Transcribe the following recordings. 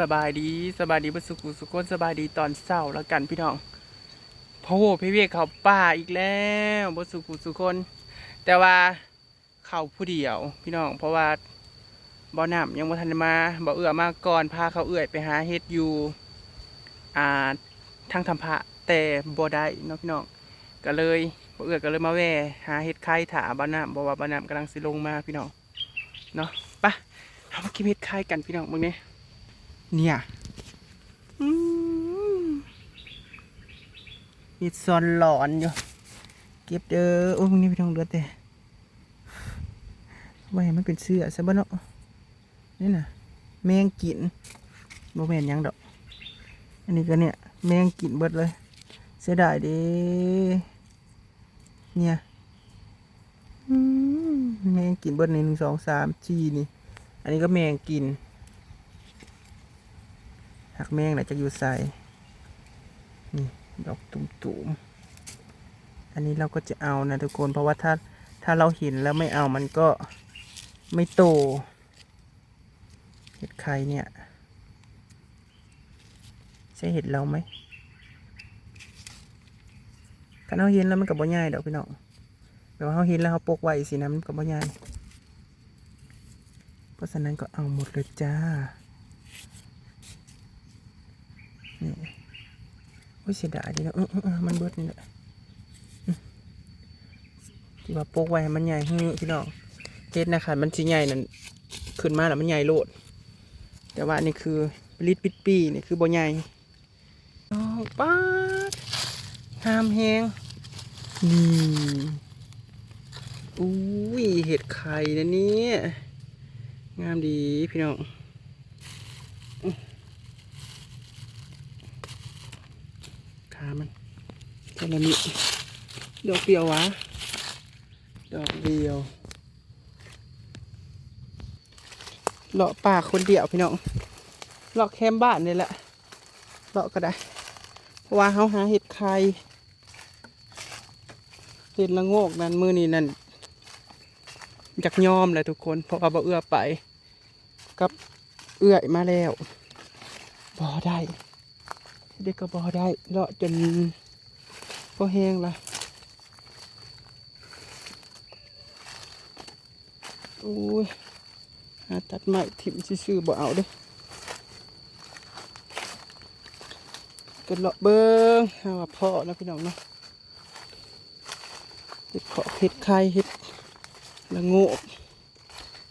สบายดีสบายดีบดสุขุสุคนสบายดีตอนเศร้าแล้วกันพี่น้องพะโวพี่เวกเขาป่าอีกแล้วบดสุขุสุคน แต่ว่าเขาผู้เดียวพี่น้อง เพราะว่าบ่อน้ำยังบ่ทันมาบ่เอื้อมาก่อนพาเขาเอื้อยไปหาเฮ็ดอยู่อ่าทางทำพระแต่บ่ได้เนาะพี่น้องก็เลยบ่เอื้อก็เลยมาแว่หาเฮ็ดไข่ถาบ่อน้ำบ่ว่าบ่อน้ำกำลังสิลงมาพี่น้องเนาะไปเอามากินเฮ็ดไข่กันพี่น้องมึงเนี่ย เนี่ยมีซอนหลอนอยู่ เก็บเด้อโอ้ยมึงนี่พี่ทองเดือดแต่ไว้มันเป็นเสื้อซะบ้านเนาะนี่น่ะแมงกินโมแมนยังดอก อันนี้ก็เนี่ย แมงกินเบิดเลย เสียดายด้เนี่ยแมงกินเบิดในหนึ่งสองสามสี่นี่ อันนี้ก็แมงกิน หักแมงไหนจะอยู่ใส่นี่ดอกตุ่มๆ อันนี้เราก็จะเอานะทุกคน เพราะว่าถ้าถ้าเราเห็นแล้วไม่เอามันก็ไม่โต เห็ดใครเนี่ย ใช่เห็ดเราไหมถ้าเราเห็นแล้วมันกับบ่ง่ายดอกพี่น้องแต่ว่าเราเห็นแล้วเราปกไว้สินะมันกับบ่ง่ายเพราะฉะนั้นก็เอาหมดเลยจ้า นี่โอ้ยเสียดายดีนะเออเออมันเบิดนี่แหละที่ว่าโปกไว้มันใหญ่ฮึพี่น้องเฮ็ดนะคะมันสิใหญ่นั่นขึ้นมาแล้วมันใหญ่โลด แต่ว่านี่คือลิดปิดปีนี่คือบ่ใหญ่อ๋อป้าดหามแหงนี่อุ้ยเห็ดไข่นะเนี่ยงามดีพี่น้อง ขามันแค่านนี่ดอกเดียววะ ดอกเดียวเลาะป่าคนเดียวพี่น้องเลาะแคมบ้านนี่แหละเลาะก็ได้เพราะว่าเขาหาเห็ดไข่เห็ดละโงกนั่นมือนี่นั่นอยากยอมเลยทุกคนเพราะว่าบ่เอื้อไป กับเอื้อยมาแล้วบ่ได้ เด็กก็บอได้เลาะจนก็แห้งละโอ้ยหาตัดไม้ถิ่มซื่อๆบ่เอาเด้ก็เลาะเบิ้งหาว่าพ่อแล้วพี่น้องเนาะเห็ดเพาะเห็ดไข่เห็ดละโงก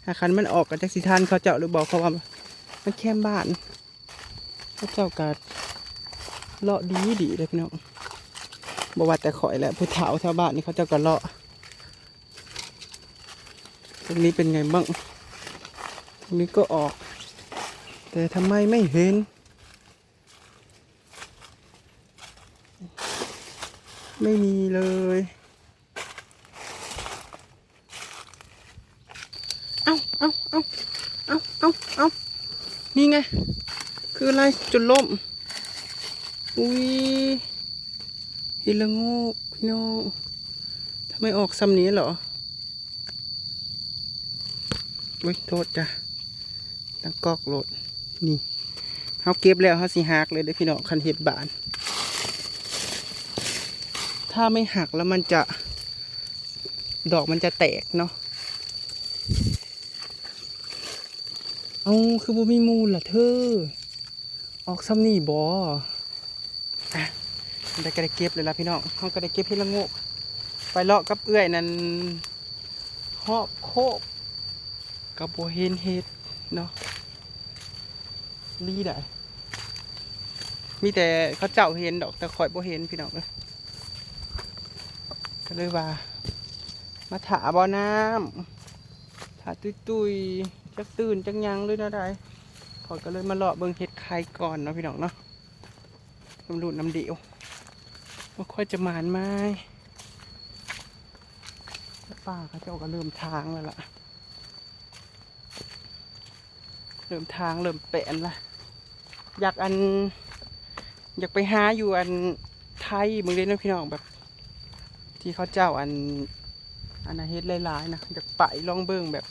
หาคันมันออกกับจักสิทานเขาเจ้าหรือบอกเขาว่ามันแคมบ้านเขาเจ้ากัด เลาะดีดีเลยพี่น้องบว่าแต่ข่อยแหละผู้เฒ่าแถวบ้านนี่เขาจะก็เลาะตรงนี้เป็นไงบ้างตรงนี้ก็ออก แต่ทำไมไม่เห็น ไม่มีเลยเอาเอาเอาเอาเอาเอานี่ไง คืออะไรจุดล่ม อุ้ยเห็นละงกพี่น้องทำไมออกซ้ำนี้เหรออุ้ยโทษจ้ะตั้งกอกโหลดนี่เขาเก็บแล้วเขาสิหักเลยเด้อพี่น้องคันเห็ดบาน ถ้าไม่หักแล้วมันจะ ดอกมันจะแตกเนาะเอาคือบ่มีมูลล่ะเธอ ออกซ้ำนี่บออะ ได้ก็ได้เก็บเลยละพี่น้องเขาก็ได้เก็บเห็ดละงกไปเลาะกับเอื้อยนั่นหอบโคกกับโบเห็นเห็ดเนาะลีได้มีแต่เขาเจ้าเห็นดอกแต่ข่อยโบเห็นพี่น้องเลยก็เลยว่า มาถาบ่อน้ำถาตุยตุยจักตื่นจักยังเลยนะได้ขอยก็เลยมาเลาะเบิ่งเห็ดไข่ก่อนเนาะพี่น้องเนาะำรูดน้ำเดียวว่าค่อยจะหมานไหมป้าเขาเจ้าก็เริ่มทางแล้วล่ะ เริ่มทางเริ่มแปะนละอยากอัน อยากไปหาอยู่อันไทยมึงเล่นนะพี่น้องแบบ ที่เขาเจ้าอันอันเฮ็ดหลายๆนะอยากไปลองเบิ่งแบบ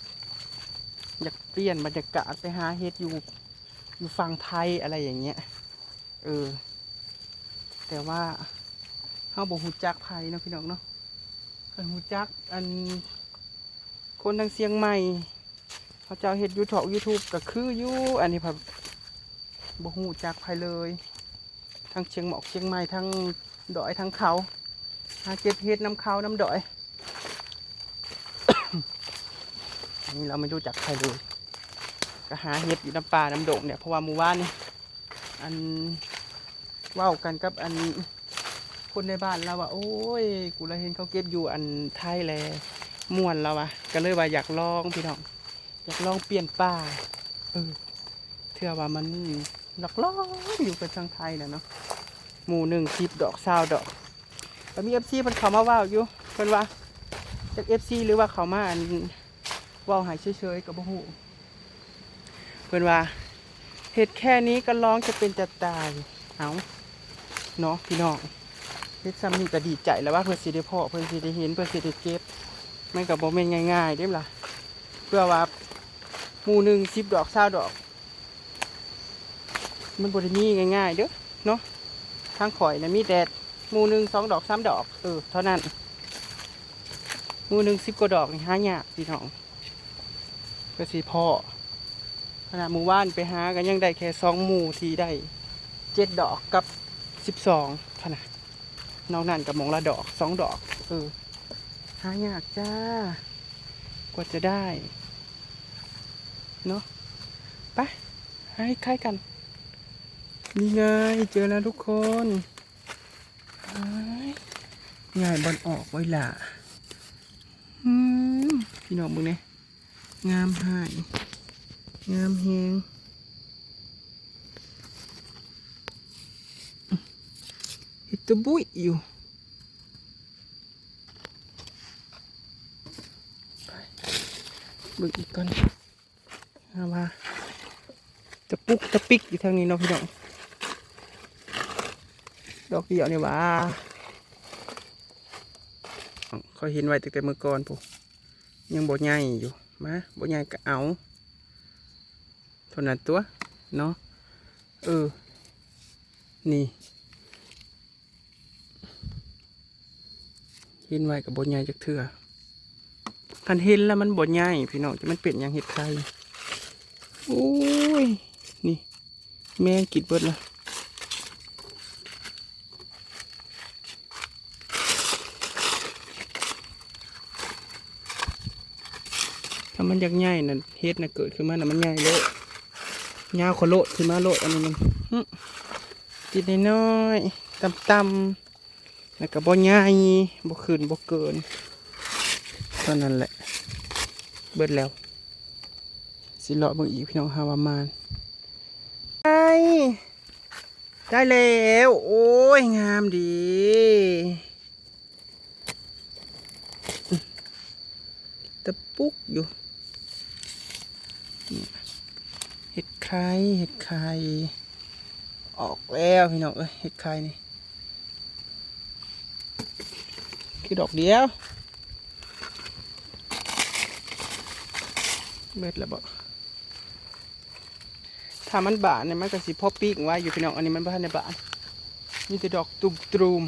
อยากเปลี่ยนบรรยากาศไปหาเฮ็ดอยู่อยู่ฝั่งไทยอะไรอย่างเงี้ย เออ แต่ว่าเฮาบ่ฮู้จักไผเนาะพี่น้องเนาะคันฮู้จักอันคนทางเชียงใหม่เขาเจ้าเฮ็ดยูทูบยูทูบก็คืออยู่อันนี้ผับบ่ฮู้จักไผเลยทั้งเชียงหมอกเชียงใหม่ทั้งดอยทั้งเขาหาเก็บเฮ็ดน้ำเขาน้ำดอยอันนี้เราไม่รู้จักใครเลยก็หาเฮ็ดอยู่น้ำปลาน้ำโด่งเนี่ยเพราะว่าหมู่บ้านนี่อัน เว้ากันกับอันคนในบ้านเราว่าโอ้ย กูเลยเห็นเขาเก็บอยู่อันไทยแลม่วนเราอะก็เลยว่าอยากลองพี่น้อง อยากลองเปลี่ยนป่าเออเชื่อว่ามันหลอกล้ออยู่กับทางไทยนะเนาะหมู่หนึ่งสิบดอกซาวดอกแล้วมีเอฟซีมันเขามาว่าอยู่เพิ่นว่าจากเอฟซีหรือว่าเขามาอันว่าหายเฉยๆกับบ่ฮู้เพิ่นว่าเห็ดแค่นี้ก็ร้องจะเป็นจะตายเอา เนาะพี่น้องเฮ็ดซ้ำนี่ก็ดีใจแล้วว่าเพิ่นสิได้เพาะเพิ่นสิได้เห็นเพิ่นสิได้เก็บมันก็บ่แม่นง่ายๆเด้ล่ะ เพื่อว่าหมู่หนึ่งสิบดอกเศร้าดอก มันบริมีง่ายๆเด้อเนาะทางข่อยนะมีแดดหมู่หนึ่งสองดอกสามดอกเออเท่านั้นหมู่หนึ่งสิบกว่าดอกนี่หายากพี่น้องเพื่อสีพ่อขนาดหมู่บ้านไปหากันยังได้แค่สองหมู่ที่ได้เจ็ดดอกกับ สิบสองขนาดนอกนั้นกับมองละดอกสองดอก เออ หายากจ้า กว่าจะได้ เนาะไปให้คล้ายกัน นี่ไง เจอแล้วทุกคนง่ายบอลออกไว้ล่ะพี่น้องมึงเนี่ยงามหาย งามเฮงเห็ดตัวบุยอยู่เบิ่ง อีกก่อนเอาว่าจะปุกจะปิกอยู่ทางนี้เนาะพี่น้องดอกเดียวนี่หว่า เห็นไว้ตั้งแต่เมื่อก่อนปุ๊ยังบ่ใหญ่อยู่มาบ่ใหญ่ก็เอาเท่านั้นตัวเนาะเออนี่เห็นไว้กับบ่ใหญ่จักเทื่อคันเห็นแล้วมันบดง่ายพี่น้องจะมันเป็นอย่างเห็ดใครโอ้ย นี่ แม่งกิดเบิดละถ้ามันอยากง่ายนั่นเฮ็ดน่ะเกิดขึ้นมาน่ะมันง่ายเลยยาวขโลดขึ้นมาโลดอันนี้มันติดน้อยๆต่ำๆ แล้วก็บ่ง่ายบ่ขึ้นบ่เกินเท่านั้นแหละ เบิดแล้ว สิเลาะเบิ่งอีกพี่น้องฮาวามานได้ได้แล้ว โอ้ย งามดีตะปุกอยู่เห็ดไข่เห็ดไข่ออกแล้วพี่น้องเอ้ยเห็ดไข่นี่ คือดอกเดียวเม็ดแล้วบ่ถ้ามันบานเนี่ยมันก็สิพอปีกไว้อยู่พี่น้องอันนี้มันบ่ทันได้บานมีแต่ดอกตุ่มตรูม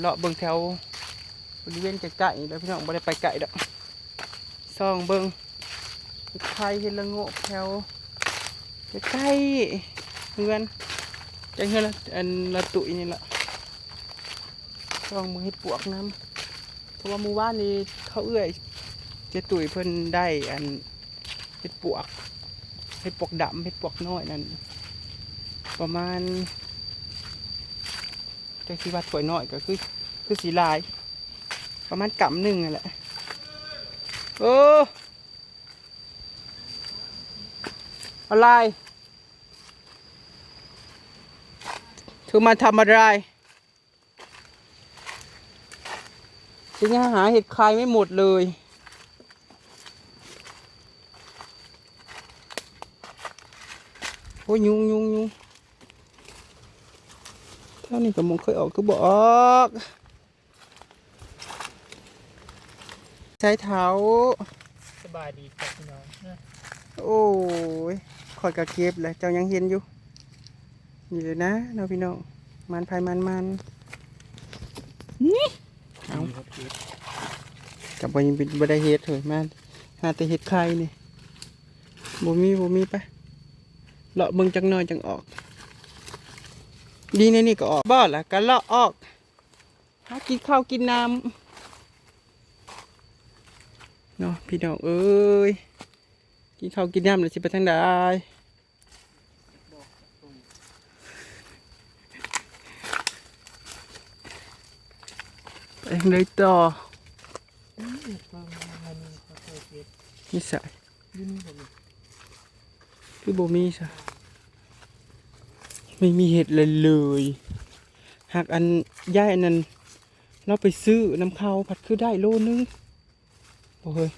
เลาะเบิ่งแถวบริเวณใกล้ๆแล้วพี่น้องบ่ได้ไปไกลดอกซองเบิ่งใครเห็นละโงกแถวใกล้เฮือนจังเฮือนละอันละตุยนี่ละ ซองมือเฮ็ดปวกน้ำเพราะว่าหมู่บ้านนี้เขาเอื้อยจะตุ๋ยเพิ่นได้อันเห็ดปวกเห็ดปวกดำเห็ดปวกน้อยนั่นประมาณจะสีวัดถวยน้อยก็คือ คือสีลาย ประมาณกำหนึ่งนั่นแหละโอ้อะไรเธอมาทำอะไร ฉัน ยังหาเห็ดคายไม่หมดเลย โอ้ยยุงยุงยุงเท่านี้ก็มองเคยออกก็บอก ใช้เท้า สบายดีครับพี่น้องนะโอ้ยคอยกระเก็บเลยเจ้ายังเห็นอยู่ นี่เลยนะเราะพี่น้อง มันภายมันมันนี่เอา กับบยังเป็นบได้เฮ็ดเถอะแม่หาแต่เฮ็ดไข่นี่บ่มีบ่มีปะเลาะเบิ่งจังหน่อยจังออก ดีในนี่ก็ออกบ่ล่ะก็เลาะออกหากินข้าวกินน้ำเนาะพี่น้องเอ้ยกินข้าวกินน้ำเลยสิไปทางใดไปทางใดต่อ นี่ใส่คือบ่มีใช่ไม่มีเห็ดเลยเลย หากอันย่ายอันนั้นเราไปซื้อน้ำข้าวผัดคือได้โลนึงโอ้ย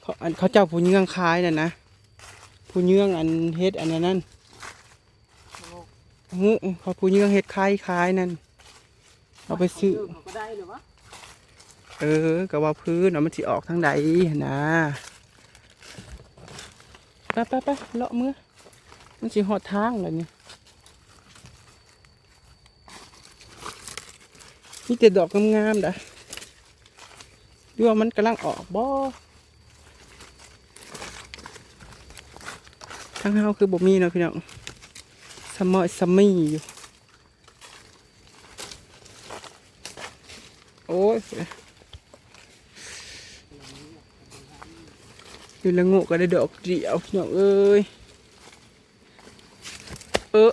เขาอันเขาเจ้าผู้เยื่องคายน่ะนะผู้เยื่องอันเฮ็ดอันนั้นนั่นเฮ้อเขาผู้เยื่องเฮ็ดคายคายนั่นเอาไปซื้อ เออก็ว่าพื้นเนามันสิออกทางใดนะไปไปไปเลาะมือมันสิหอดทางเลยนี่มีแต่ดอกงามๆด่ะดูว่ามันกำลังออกบ่ทางเฮาคือบ่มีเนาะพี่น้องสมอยสมีอยู่โอ้ย อยู่ละงกก็ได้ดอกเดียวน้องเอ้ยเออ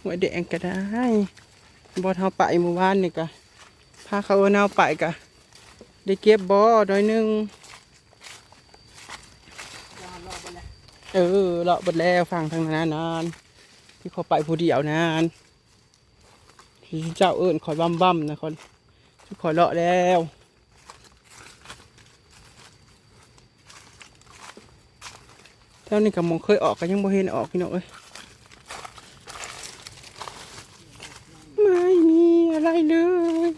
หัวแดงก็ได้บอเท้าไปเมื่อวานนี่กะพาเขาเอาแนวไปกะได้เก็บบอหน่อยหนึงเออเลาะบดแล้วฟังทางนั้นนานที่เขาไปผู้เดียวนานที่เจ้าเอิญคอยบั่มบั่มๆนะค อยคอยเลาะแล้วเท่านี้กับมองเคยออกก็ยังบ่เห็นออกพี่น้องเอ้ยไม่มีอะไรเลย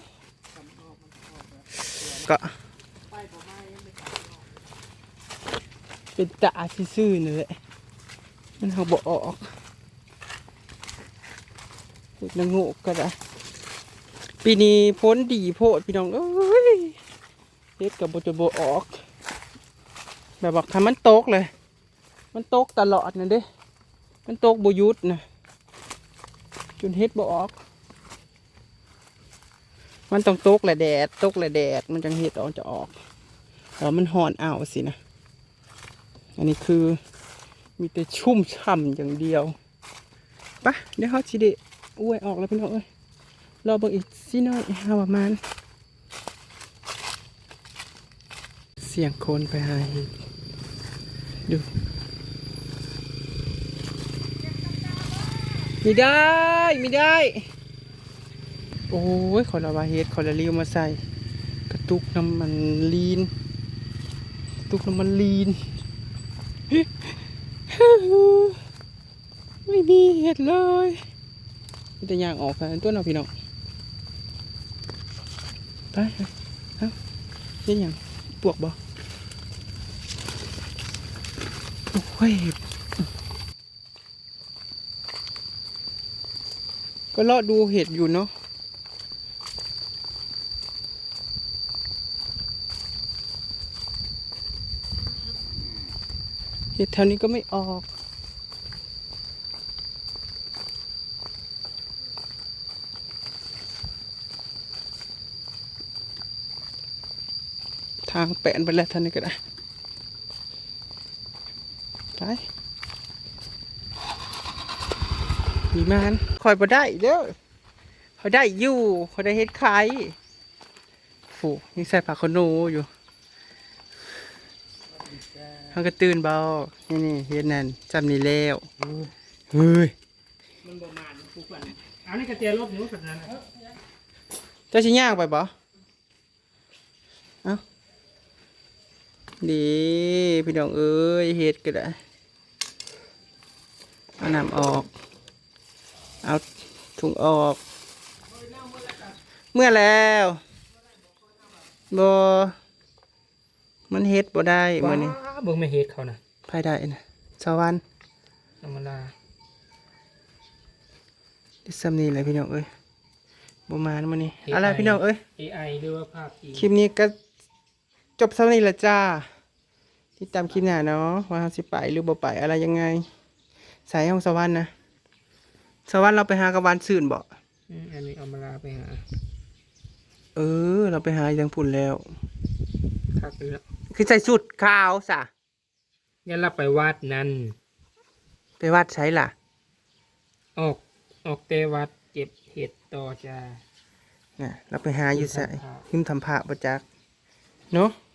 ก็เป็นตาซื่อๆนี่แหละมันเขาบอกออกเห็ดละโงกก็ได้ ปีนี้พ้นดีโพดพี่น้องเอ้ยเฮ็ดกับบจะบออก แบบบอกทำมันตกเลย มันตกตลอดนะเด้ มันตกบยุดนะจนเฮ็ดบออก มันต้องตกแหละแดดตกแหละแดด มันจังเฮ็ดออกจะออกแล้วมันห่อนอ้าวสินะ อันนี้คือมีแต่ชุ่มฉ่ำอย่างเดียวปะเดี๋ยวเขาชิไดิอ้วยออกแล้วพี่น้องเอ้ย รอเบิ่งอีกสิหน่อยหาประมาณ เสียงโคนไปหาเห็ดดูมีได้ไมีได้ โอ้ยขอละวาเฮ็ดขอละเรียวมาใส่ กระตุกน้ำมันลีนกระตุกน้ำมันลีน ไม่มีเห็ดเลยมีแต่ยางออกกันตัวเราะพี่น้อง ไปเอ้าเห็นยังปวกบ่โอ้ยก็เลาะดูเห็ดอยู่เนาะเห็ดแถวนี้ก็ไม่ออก ทางแปะนไปแล้วท่านนี้ก็ได้ไปมีมานคอยบ่ได้เด้อเขาได้อยู่เขาได้เฮ็ดไข่โอ้ยังใส่ผ้าขนหนูอยู่เขาก็ตื่นเบา นี่นี่เฮ็ดนั่นจำนี่แล้วเฮ้ยมันประมาณกูกันอันนี้กระเจียรถนิ้วแบบนั้นนะเจ้าชิย่างไปบ่เอ้า ดีพี่น้องเอ้ยเฮ็ดก็ได้เอาน้ำออก เอาถุงออก เมื่อแล้วบ่มันเฮ็ดบ่ได้มื้อนี้ว้าเบิ่งไม่เฮ็ดเขานะไผได้นะสวรรค์ธรรมดาดิซ้ำนี้แหละพี่น้องเอ้ยบ่มามื้อนี้เอะไรพี่น้องเอ้ย AI หรือว่าภาพจริงคลิปนี้ก็ จบซ้ำนี้แหละจ้า ติดตามคลิปหน้าเนาะว่าเราสิไปหรือบ่ไปอะไรยังไง สายของสวรรค์นะ สวรรค์เราไปหากับวานซื่นบ่อืมอันนี้เอามาลาไปหาเออ เราไปหาอยังพุ่นแล้ว คักเลยแล้วคือใส่สุดขาวสะงั้นเราไปวัดนั้นไปวัดใช้ล่ะ ออกออกเตวัดเก็บเห็ดต่อจ้า น่ะ เราไปหาอยู่ใส่หิ้มทำพระหิมทำพระประจักษ์เนาะอ